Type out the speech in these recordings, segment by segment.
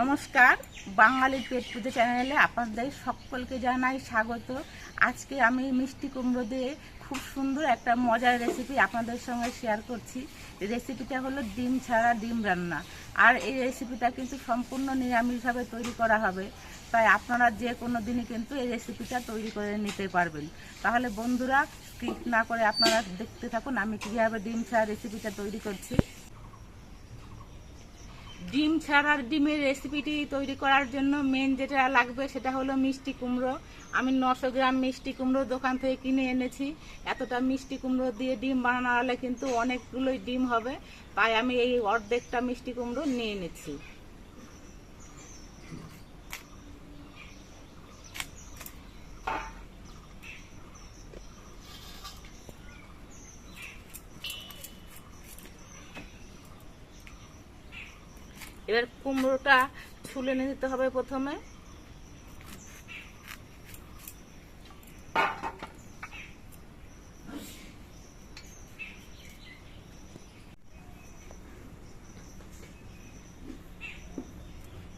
নমস্কার বাঙালির পেট পুজো চ্যানেলে আপনাদের সকলকে জানাই স্বাগত। আজকে আমি মিষ্টি কুমড়ো দিয়ে খুব সুন্দর একটা মজার রেসিপি আপনাদের সঙ্গে শেয়ার করছি। রেসিপিটা হলো ডিম ছাড়া ডিম রান্না। আর এই রেসিপিটা কিন্তু সম্পূর্ণ নিরামিষভাবে তৈরি করা হবে। তাই আপনারা যে কোনো দিনই কিন্তু এই রেসিপিটা তৈরি করে নিতে পারবেন। তাহলে বন্ধুরা স্কিপ না করে আপনারা দেখতে থাকুন, আমি কীভাবে ডিম ছাড়া রেসিপিটা তৈরি করছি। ডিম ছাড়ার ডিমের রেসিপিটি তৈরি করার জন্য মেন যেটা লাগবে সেটা হলো মিষ্টি কুমড়ো। আমি নশো গ্রাম মিষ্টি কুমড়ো দোকান থেকে কিনে এনেছি। এতটা মিষ্টি কুমড়ো দিয়ে ডিম বানানো হলে কিন্তু অনেকগুলোই ডিম হবে। তাই আমি এই অর্ধেকটা মিষ্টি কুমড়ো নিয়ে এনেছি। এবার কুমড়োটা ছুলে নিয়ে হবে প্রথমে।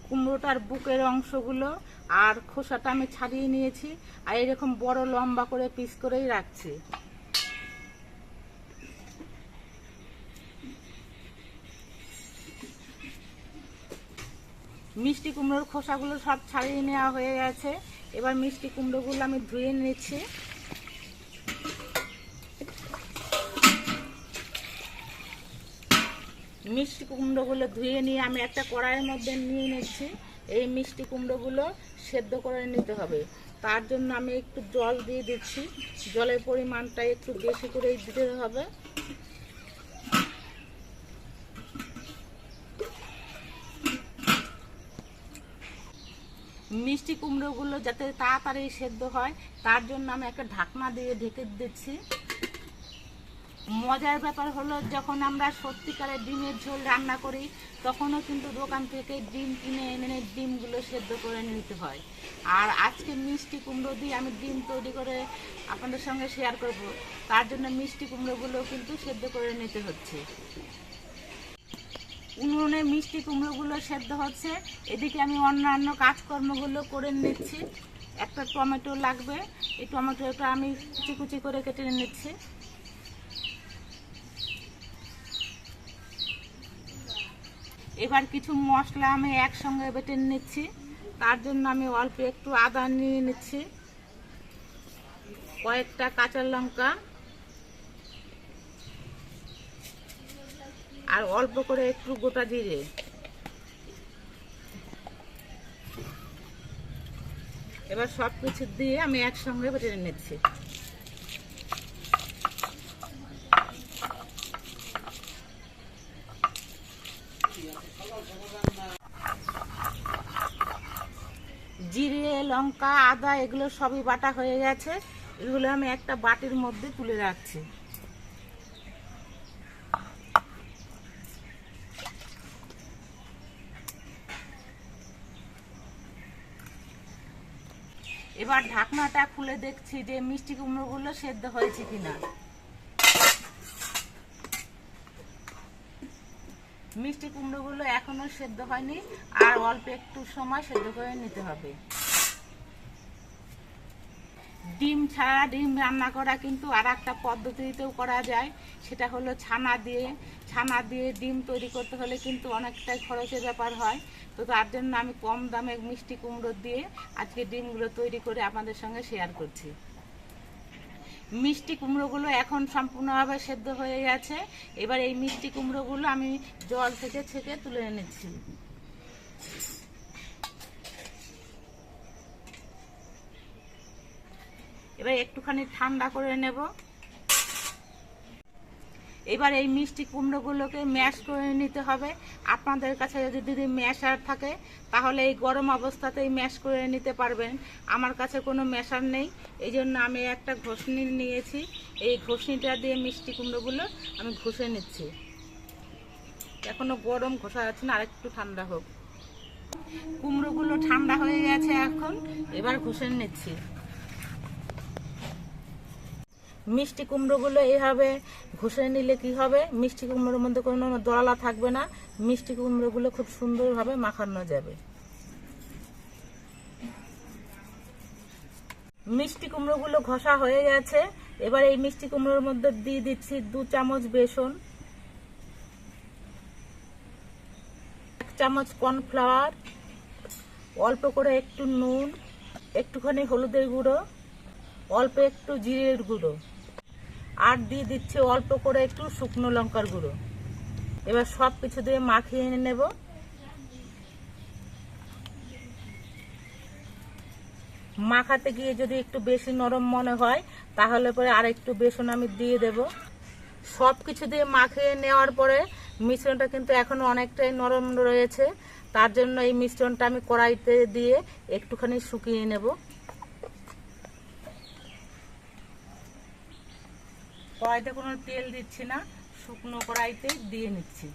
কুমড়োটার বুকের অংশগুলো আর খোসাটা আমি ছাড়িয়ে নিয়েছি, আর এরকম বড় লম্বা করে পিস করেই রাখছি। মিষ্টি কুমড়োর খোসাগুলো সব ছাড়িয়ে নেওয়া হয়ে গেছে। এবার মিষ্টি কুমড়োগুলো আমি ধুয়ে নিচ্ছি। মিষ্টি কুমড়োগুলো ধুয়ে নিয়ে আমি একটা কড়াইয়ের মধ্যে নিয়ে নিচ্ছি। এই মিষ্টি কুমড়োগুলো সেদ্ধ করে নিতে হবে। তার জন্য আমি একটু জল দিয়ে দিচ্ছি। জলের পরিমাণটা একটু বেশি করেই দিতে হবে। মিষ্টি কুমড়োগুলো যাতে তাড়াতাড়ি সেদ্ধ হয়, তার জন্য আমি একটা ঢাকনা দিয়ে ঢেকে দিচ্ছি। মজার ব্যাপার হলো, যখন আমরা সত্যিকারের ডিমের ঝোল রান্না করি, তখনও কিন্তু দোকান থেকে ডিম কিনে এনে ডিমগুলো সেদ্ধ করে নিতে হয়। আর আজকে মিষ্টি কুমড়ো দিয়ে আমি ডিম তৈরি করে আপনাদের সঙ্গে শেয়ার করব। তার জন্য মিষ্টি কুমড়োগুলো কিন্তু সেদ্ধ করে নিতে হচ্ছে। উনুনে মিষ্টি কুমড়োগুলো সেদ্ধ হচ্ছে। এদিকে আমি অন্যান্য কাজকর্মগুলো করে নিচ্ছি। একটা টমেটো লাগবে। এই টমেটোটা আমি কুচি কুচি করে কেটে নিচ্ছি। এবার কিছু মশলা আমি একসঙ্গে বেটে নিচ্ছি। তার জন্য আমি অল্প একটু আদা নিয়ে নিচ্ছি। কয়েকটা কাঁচা লঙ্কা। আর অল্প করে একটু গোটা জিরে। এবার সব কিছু দিয়ে আমি একসঙ্গে বেটে নিচ্ছি। জিরে, লঙ্কা, আদা, এগুলো সবই বাটা হয়ে গেছে। এগুলো আমি একটা বাটির মধ্যে তুলে রাখছি এবার ঢাকনাটা খুলে দেখছি যে মিষ্টি কুমড়োগুলো সেদ্ধ হয়েছে কিনা। মিষ্টি কুমড়োগুলো এখনও সেদ্ধ হয়নি, আর অল্প একটু সময় সেদ্ধ করে নিতে হবে। ডিম ছাড়া ডিম রান্না করা কিন্তু আর একটা পদ্ধতিতেও করা যায়। সেটা হলো ছানা দিয়ে ছানা দিয়ে ডিম তৈরি করতে হলে কিন্তু অনেকটাই খরচের ব্যাপার হয়। তো তার জন্য আমি কম দামে মিষ্টি কুমড়ো দিয়ে আজকে ডিমগুলো তৈরি করে আপনাদের সঙ্গে শেয়ার করছি। মিষ্টি কুমড়োগুলো এখন সম্পূর্ণভাবে সেদ্ধ হয়ে গেছে। এবার এই মিষ্টি কুমড়োগুলো আমি জল থেকে ছেঁকে তুলে এনেছি এবার একটুখানি ঠান্ডা করে নেব। এবার এই মিষ্টি কুমড়োগুলোকে ম্যাশ করে নিতে হবে। আপনাদের কাছে যদি যদি ম্যাশার থাকে, তাহলে এই গরম অবস্থাতেই ম্যাশ করে নিতে পারবেন। আমার কাছে কোনো ম্যাশার নেই। এই জন্য আমি একটা ঘষনি নিয়েছি। এই ঘষনিটা দিয়ে মিষ্টি কুমড়োগুলো আমি ঘষে নিচ্ছি। এখনও গরম, ঘষা যাচ্ছে না, আরেকটু ঠান্ডা হোক। কুমড়োগুলো ঠান্ডা হয়ে গেছে এখন। এবার ঘষে নিচ্ছি। মিষ্টি কুমড়োগুলো এইভাবে ঘষে নিলে কি হবে? মিষ্টি কুমড়োর মধ্যে কোনো দলা থাকবে না। মিষ্টি কুমড়োগুলো খুব সুন্দরভাবে মাখানো যাবে। মিষ্টি কুমড়োগুলো ঘষা হয়ে গেছে। এবার এই মিষ্টি কুমড়োর মধ্যে দিয়ে দিচ্ছি দু চামচ বেসন, এক চামচ কর্নফ্লাওয়ার, অল্প করে একটু নুন, একটুখানি হলুদের গুঁড়ো, অল্প একটু জিরের গুঁড়ো। আর দিয়ে দিচ্ছি অল্প করে একটু শুকনো লঙ্কার গুঁড়ো। এবার সব কিছু দিয়ে মাখিয়ে নেব। মাখাতে গিয়ে যদি একটু বেশি নরম মনে হয়, তাহলে পরে আর একটু বেসন আমি দিয়ে দেব। সব কিছু দিয়ে মাখিয়ে নেওয়ার পরে মিশ্রণটা কিন্তু এখনও অনেকটাই নরম রয়েছে। তার জন্য এই মিশ্রণটা আমি কড়াইতে দিয়ে একটুখানি শুকিয়ে নেব। কড়াইতে কোনো তেল দিচ্ছি না, শুকনো কড়াইতে দিয়ে নিচ্ছি।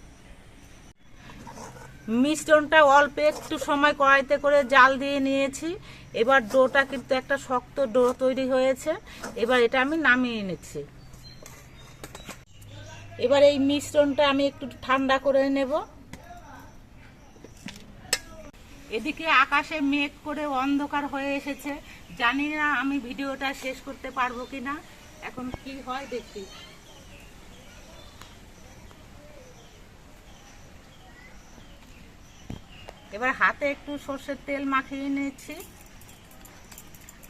মিশ্রণটা অল্প একটু সময় কড়াইতে করে জাল দিয়ে নিয়েছি। এবার ডোটা কিন্তু একটা শক্ত ডো তৈরি হয়েছে, এবার এটা আমি নামিয়ে নিচ্ছি। এবার এই মিশ্রণটা আমি একটু ঠান্ডা করে নেব। এদিকে আকাশে মেঘ করে অন্ধকার হয়ে এসেছে। জানি না আমি ভিডিওটা শেষ করতে পারব কিনা। এখন কি হয় দেখি। এবার হাতে একটু সর্ষের তেল মাখিয়ে নিয়েছি।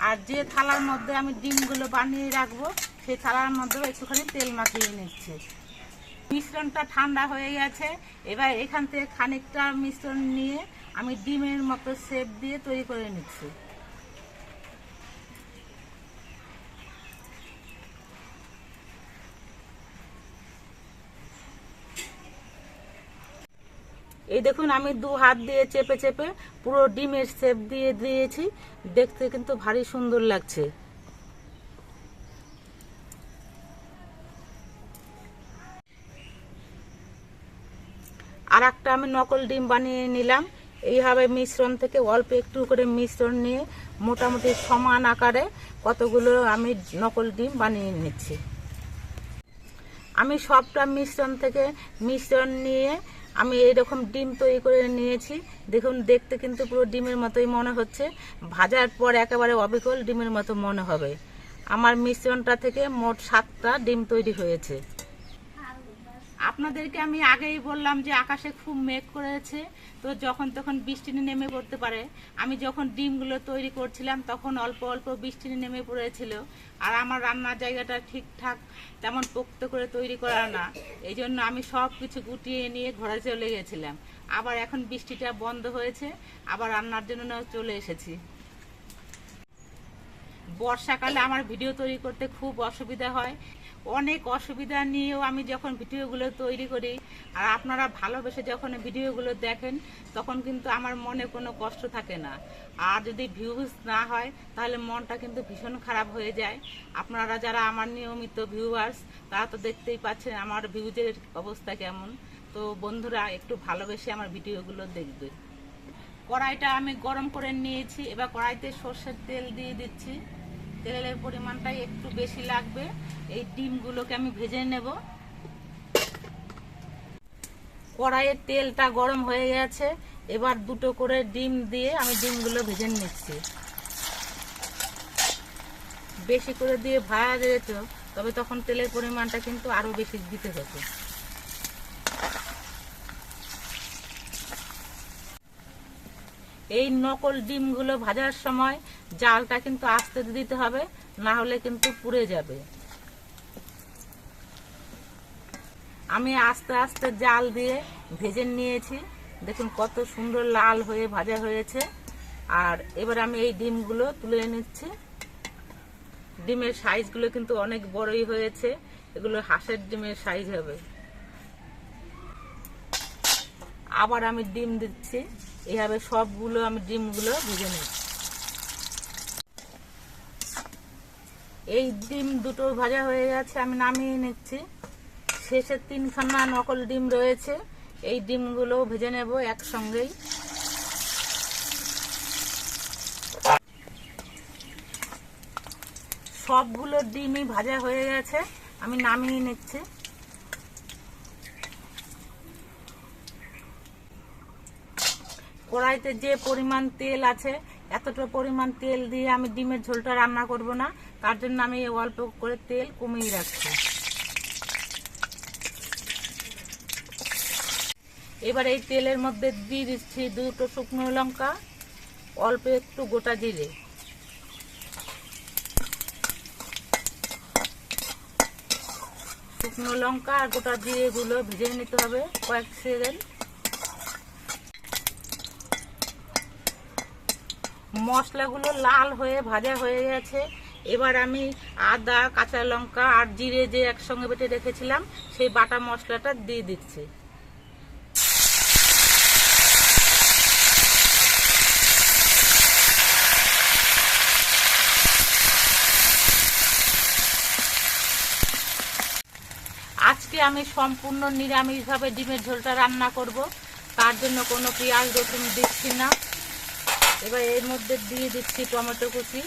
আর যে থালার মধ্যে আমি ডিমগুলো বানিয়ে রাখব, সেই থালার মধ্যেও একটুখানি তেল মাখিয়ে নিচ্ছি। মিশ্রণটা ঠান্ডা হয়ে গেছে। এবার এখান থেকে খানিকটা মিশ্রণ নিয়ে আমি ডিমের মতো শেপ দিয়ে তৈরি করে নিচ্ছি। এই দেখুন, আমি দু হাত দিয়ে চেপে চেপে পুরো ডিমের শেপ দিয়ে দিয়েছি। দেখতে কিন্তু ভারী সুন্দর লাগছে। আর একটা আমি নকল ডিম বানিয়ে নিলাম। এইভাবে মিশ্রণ থেকে অল্প একটু করে মিশ্রণ নিয়ে মোটামুটি সমান আকারে কতগুলো আমি নকল ডিম বানিয়ে নিচ্ছি। আমি সবটা মিশ্রণ থেকে মিশ্রণ নিয়ে আমি এইরকম ডিম তৈরি করে নিয়েছি। দেখুন, দেখতে কিন্তু পুরো ডিমের মতোই মনে হচ্ছে। ভাজার পর একেবারে অবিকল ডিমের মতো মনে হবে। আমার মিশ্রণটা থেকে মোট সাতটা ডিম তৈরি হয়েছে। আপনাদেরকে আমি আগেই বললাম যে আকাশে খুব মেঘ করেছে, তো যখন তখন বৃষ্টি নেমে পড়তে পারে। আমি যখন ডিমগুলো তৈরি করছিলাম, তখন অল্প অল্প বৃষ্টি নেমে পড়েছিল। আর আমার রান্নার জায়গাটা ঠিকঠাক তেমন পোক্ত করে তৈরি করা না। এই জন্য আমি সব কিছু গুটিয়ে নিয়ে ঘরে চলে গেছিলাম। আবার এখন বৃষ্টিটা বন্ধ হয়েছে, আবার রান্নার জন্য চলে এসেছি। বর্ষাকালে আমার ভিডিও তৈরি করতে খুব অসুবিধা হয়। অনেক অসুবিধা নিয়েও আমি যখন ভিডিওগুলো তৈরি করি, আর আপনারা ভালোবেসে যখন ভিডিওগুলো দেখেন, তখন কিন্তু আমার মনে কোনো কষ্ট থাকে না। আর যদি ভিউজ না হয়, তাহলে মনটা কিন্তু ভীষণ খারাপ হয়ে যায়। আপনারা যারা আমার নিয়মিত ভিউয়ার্স তারা তো দেখতেই পাচ্ছেন আমার ভিউজের অবস্থা কেমন। তো বন্ধুরা, একটু ভালোবেসে আমার ভিডিওগুলো দেখবে। কড়াইটা আমি গরম করে নিয়েছি, এবার কড়াইতে সর্ষের তেল দিয়ে দিচ্ছি। তেলের পরিমাণটাই একটু বেশি লাগবে। এই ডিমগুলোকে আমি ভেজে নেব। কড়াইয়ের তেলটা গরম হয়ে গেছে। এবার দুটো করে ডিম দিয়ে আমি ডিমগুলো ভেজে নিচ্ছি। বেশি করে দিয়ে ভাজা যেত, তবে তখন তেলের পরিমাণটা কিন্তু আরও বেশি দিতে হতো। এই নকল ডিমগুলো ভাজার সময় জালটা কিন্তু আস্তে দিতে হবে, না হলে কিন্তু পুড়ে যাবে। আমি আস্তে আস্তে জাল দিয়ে ভেজে নিয়েছি। দেখুন কত সুন্দর লাল হয়ে ভাজা হয়েছে। আর এবার আমি এই ডিমগুলো তুলে নিচ্ছি। ডিমের সাইজগুলো কিন্তু অনেক বড়ই হয়েছে। এগুলো হাঁসের ডিমের সাইজ হবে। আবার আমি ডিম দিচ্ছি। এইভাবে সবগুলো আমি ডিমগুলো ভেজে নিচ্ছি এই ডিম দুটো ভাজা হয়ে গেছে, আমি নামিয়ে নিচ্ছি। শেষের তিনখানা নকল ডিম রয়েছে, এই ডিমগুলো ভেজে নেব একসঙ্গেই। সবগুলো ডিমই ভাজা হয়ে গেছে, আমি নামিয়ে নিচ্ছি। কড়াইতে যে পরিমাণ তেল আছে, এতটা পরিমাণ তেল দিয়ে আমি ডিমের ঝোলটা রান্না করব না। তার জন্য আমি অল্প করে তেল কমিয়ে রাখছি। এবার এই তেলের মধ্যে দিয়ে দিচ্ছি দুটো শুকনো লঙ্কা, অল্প একটু গোটা জিরে। শুকনো লঙ্কা আর গোটা জিরেগুলো ভেজে নিতে হবে কয়েক সেকেন্ড। মশলাগুলো লাল হয়ে ভাজা হয়ে গেছে। এবার আমি আদা, কাঁচা লঙ্কা আর জিরে যে একসঙ্গে বেটে রেখেছিলাম, সেই বাটা মশলাটা দিয়ে দিচ্ছি। আজকে আমি সম্পূর্ণ নিরামিষভাবে ডিমের ঝোলটা রান্না করব। তার জন্য কোনো পেঁয়াজ রসুন দিচ্ছি না। এবার এর মধ্যে দিয়ে দিচ্ছি টমেটো কুচি।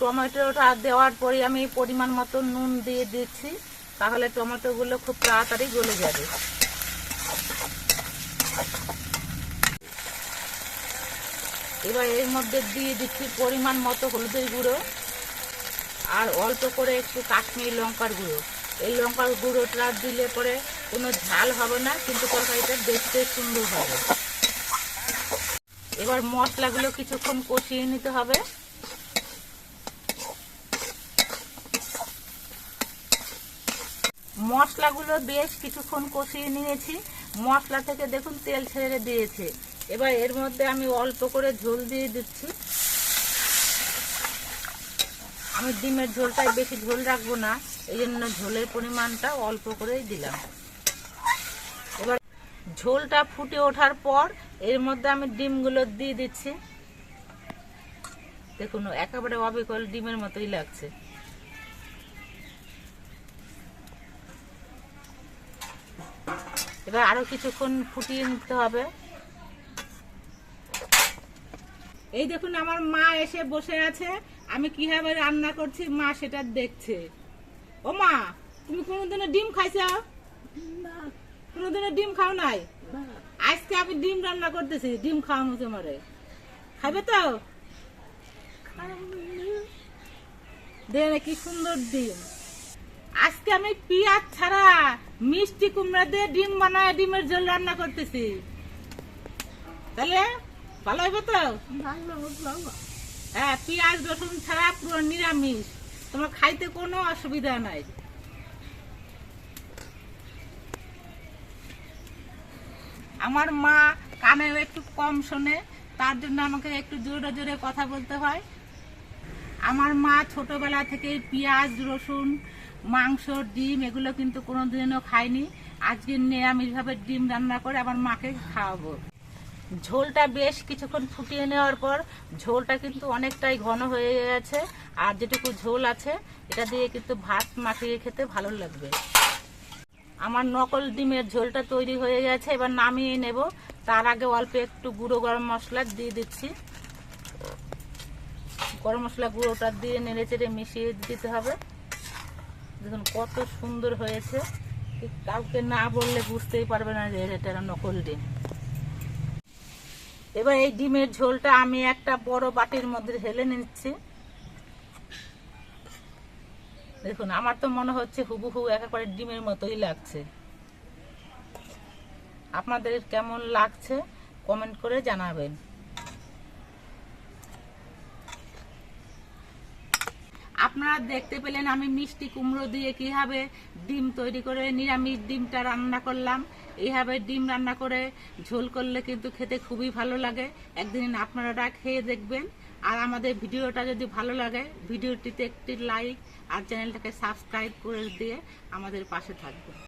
টমেটোটা দেওয়ার পরে আমি পরিমাণ মতো নুন দিয়ে দিচ্ছি, তাহলে টমেটোগুলো খুব তাড়াতাড়ি গলে যাবে। এবার এর মধ্যে দিয়ে দিচ্ছি পরিমাণ মতো হলুদের গুঁড়ো। আর অল্প করে একটু কাশ্মীরি লঙ্কার গুঁড়ো। এই লঙ্কার গুঁড়োটা দিলে পরে কোনো ঝাল হবে না, কিন্তু তরকারিটা দেখতে সুন্দর হবে। এবার মশলাগুলো কিছুক্ষণ কষিয়ে নিতে হবে। মশলাগুলো বেশ কিছুক্ষণ কষিয়ে নিয়েছি। মশলা থেকে দেখুন তেল ছেড়ে দিয়েছে। এবার এর মধ্যে আমি অল্প করে ঝোল দিয়ে দিচ্ছি। আমি ডিমের ঝোলটাই বেশি ঝোল রাখব না, এই জন্য ঝোলের পরিমাণটা অল্প করেই দিলাম। এবার ঝোলটা ফুটে ওঠার পর এর মধ্যে আমি ডিমগুলো দিয়ে দিচ্ছি। দেখুন, একেবারে অবিকল ডিমের মতোই লাগছে। এবার আরও কিছুক্ষণ ফুটিয়ে নিতে হবে। এই দেখুন, আমার মা এসে বসে আছে। আমি কীভাবে রান্না করছি মা সেটা দেখছে। ও মা তুমি কোনোদিনও ডিম খাইছো? কোনোদিনও ডিম খাও নাই? আজকে আমি ডিম রান্না করতেছি ডিম খাওয়ানো তোমারে। খাবে তো? দেখে কি সুন্দর ডিম। আজকে আমি পিঁয়াজ ছাড়া মিষ্টি কুমড়া দিয়ে ডিম বানায় ডিমের ঝোল রান্না করতেছি। তাহলে ভালো হবে তো? হ্যাঁ পেঁয়াজ, রসুন ছাড়া পুরো নিরামিষ। তোমার খাইতে কোনো অসুবিধা নাই। আমার মা কানেও একটু কম শোনে, তার জন্য আমাকে একটু জোরে জোরে কথা বলতে হয়। আমার মা ছোটবেলা থেকে পেঁয়াজ, রসুন, মাংস, ডিম এগুলো কিন্তু কোনোদিনও খায়নি। আজকে নিরামিষভাবে ডিম রান্না করে আমার মাকে খাওয়াবো। ঝোলটা বেশ কিছুক্ষণ ফুটিয়ে নেওয়ার পর ঝোলটা কিন্তু অনেকটাই ঘন হয়ে গেছে। আর যেটুকু ঝোল আছে, এটা দিয়ে কিন্তু ভাত মাখিয়ে খেতে ভালো লাগবে। আমার নকল ডিমের ঝোলটা তৈরি হয়ে গেছে, এবার নামিয়ে নেব। তার আগে অল্প একটু গুঁড়ো গরম মশলা দিয়ে দিচ্ছি। গরম মশলা গুঁড়োটা দিয়ে নেড়ে চেড়ে মিশিয়ে দিতে হবে। দেখুন কত সুন্দর হয়েছে। কাউকে না বললে বুঝতেই পারবে না যে এটা নকল ডিম। এবার এই ডিমের ঝোলটা আমি একটা বড় বাটির মধ্যে ঢেলে নিচ্ছি। দেখুন, আমার তো মনে হচ্ছে হুবহু একেবারে ডিমের মতোই লাগছে। আপনাদের কেমন লাগছে কমেন্ট করে জানাবেন। আপনারা দেখতে পেলেন আমি মিষ্টি কুমড়ো দিয়ে কীভাবে ডিম তৈরি করে নিরামিষ ডিমটা রান্না করলাম। এইভাবে ডিম রান্না করে ঝোল করলে কিন্তু খেতে খুবই ভালো লাগে। একদিন আপনারা খেয়ে দেখবেন। আর আমাদের ভিডিওটা যদি ভালো লাগে, ভিডিওটিতে একটি লাইক আর চ্যানেলটাকে সাবস্ক্রাইব করে দিয়ে আমাদের পাশে থাকবেন।